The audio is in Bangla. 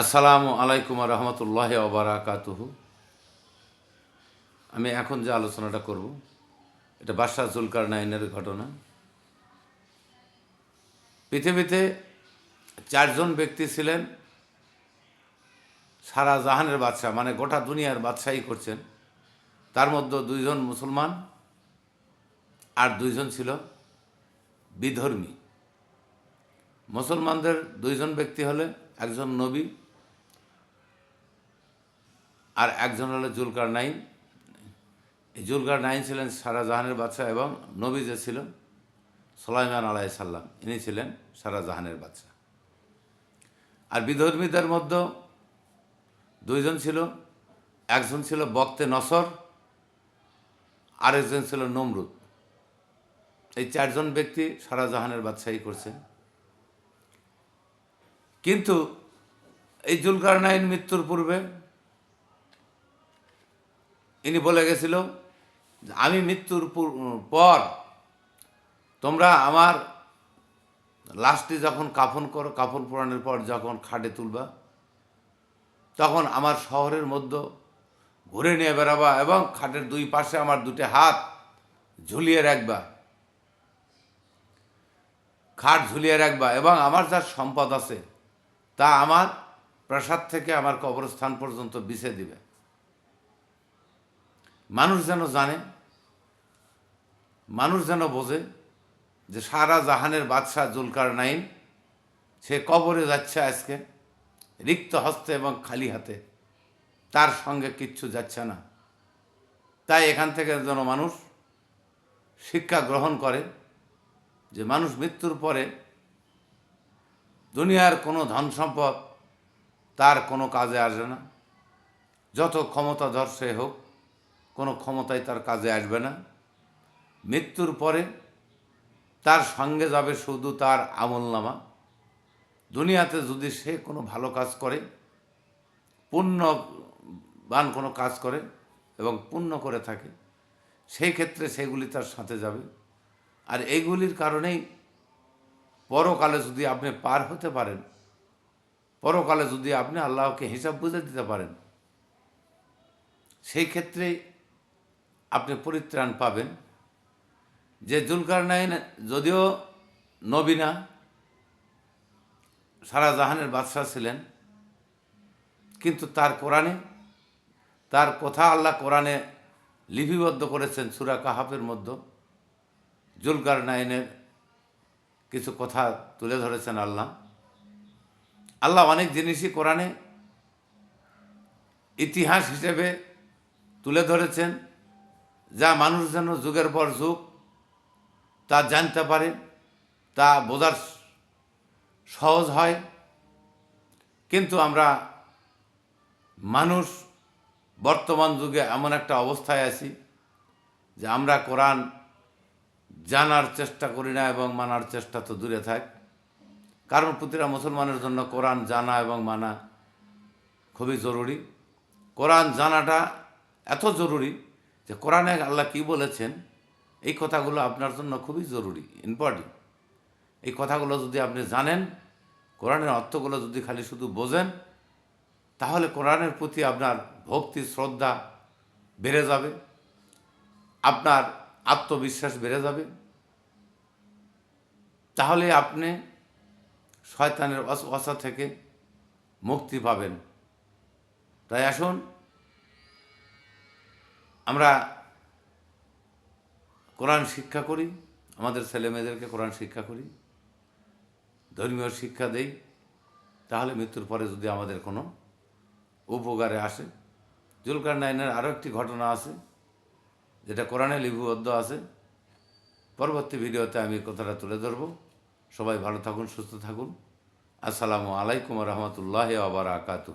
আসসালামু আলাইকুম রহমতুল্লাহ ওবরাকাতুহু আমি এখন যে আলোচনাটা করব, এটা বাদশাহ জুলকার নাইনের ঘটনা। পৃথিবীতে চারজন ব্যক্তি ছিলেন, সারা জাহানের বাদশাহ মানে গোটা দুনিয়ার বাদশাহী করছেন। তার মধ্যে দুইজন মুসলমান আর দুইজন ছিল বিধর্মী। মুসলমানদের দুইজন ব্যক্তি হলে একজন নবী আর একজন হলো জুলকার নাইন। জুলকার নাইন ছিলেন সারা জাহানের বাদশাহ এবং নবী যে ছিল সোলাইমান আলাই সাল্লাম ইনি ছিলেন সারা জাহানের বাদশাহ। আর বিধর্মীদের মধ্যে দুইজন ছিল, একজন ছিল বক্তে নসর, আরেকজন ছিল নমরুদ। এই চারজন ব্যক্তি সারা জাহানের করছেন। কিন্তু এই জুলকার নাইন মৃত্যুর পূর্বে ইনি বলে গেছিল, আমি মৃত্যুর পর তোমরা আমার লাশটি যখন কাফন করো, কাফন পোড়ানোর পর যখন খাটে তুলবা, তখন আমার শহরের মধ্যে ঘুরে নিয়ে বেড়াবা এবং খাটের দুই পাশে আমার দুটি হাত ঝুলিয়ে রাখবা। খাট ঝুলিয়ে রাখবা এবং আমার যা সম্পদ আছে, তা আমার প্রাসাদ থেকে আমার কবরস্থান পর্যন্ত বিছে দিবে। মানুষ যেন জানে, মানুষ যেন বোঝে যে সারা জাহানের বাদশাহ জুলকার নাইন সে কবরে যাচ্ছে আজকে, রিক্ত হস্তে এবং খালি হাতে। তার সঙ্গে কিচ্ছু যাচ্ছে না। তাই এখান থেকে যেন মানুষ শিক্ষা গ্রহণ করে যে মানুষ মৃত্যুর পরে দুনিয়ার কোনো ধন সম্পদ তার কোনো কাজে আসবে না। যত ক্ষমতাধর সে হোক কোনো ক্ষমতায় তার কাজে আসবে না। মৃত্যুর পরে তার সঙ্গে যাবে শুধু তার আমলনামা দুনিয়াতে যদি সে কোনো ভালো কাজ করে, পুণ্যবান কোনো কাজ করে এবং পুণ্য করে থাকে, সেই ক্ষেত্রে সেগুলি তার সাথে যাবে। আর এইগুলির কারণেই পরকালে যদি আপনি পার হতে পারেন, পরকালে যদি আপনি আল্লাহকে হিসাব বুঝে দিতে পারেন, সেই ক্ষেত্রে আপনি পরিত্রাণ পাবেন। যে জুলকার নাইন যদিও নবীনা সারা জাহানের বাদশাহ ছিলেন, কিন্তু তার কোরআনে, তার কথা আল্লাহ কোরআনে লিপিবদ্ধ করেছেন সুরা কাহাফের মধ্যে। জুলকার নাইনের কিছু কথা তুলে ধরেছেন আল্লাহ। আল্লাহ অনেক জিনিসই কোরআনে ইতিহাস হিসেবে তুলে ধরেছেন। যা মানুষ যেন যুগের পর যুগ তা জানতে পারে, তা বোঝার সহজ হয়। কিন্তু আমরা মানুষ বর্তমান যুগে এমন একটা অবস্থায় আছি যে আমরা কোরআন জানার চেষ্টা করি না এবং মানার চেষ্টা তো দূরে থাক। কারণ প্রতিটা মুসলমানের জন্য কোরআন জানা এবং মানা খুবই জরুরি। কোরআন জানাটা এত জরুরি যে কোরআনে আল্লাহ কী বলেছেন, এই কথাগুলো আপনার জন্য খুবই জরুরি ইম্পর্টেন্ট এই কথাগুলো যদি আপনি জানেন, কোরআনের অর্থগুলো যদি খালি শুধু বোঝেন, তাহলে কোরআনের প্রতি আপনার ভক্তি, শ্রদ্ধা বেড়ে যাবে, আপনার আত্মবিশ্বাস বেড়ে যাবে। তাহলে আপনি শয়তানের অসা থেকে মুক্তি পাবেন। তাই আসুন আমরা কোরআন শিক্ষা করি, আমাদের ছেলে মেয়েদেরকে কোরআন শিক্ষা করি, ধর্মীয় শিক্ষা দেই, তাহলে মৃত্যুর পরে যদি আমাদের কোনো উপকারে আসে। জুলকার নাইনের আরও একটি ঘটনা আছে, যেটা কোরআনে লিপিবদ্ধ আছে। পরবর্তী ভিডিওতে আমি কথাটা তুলে ধরব। সবাই ভালো থাকুন, সুস্থ থাকুন। আসসালামু আলাইকুম রহমতুল্লাহ আবার আকাতু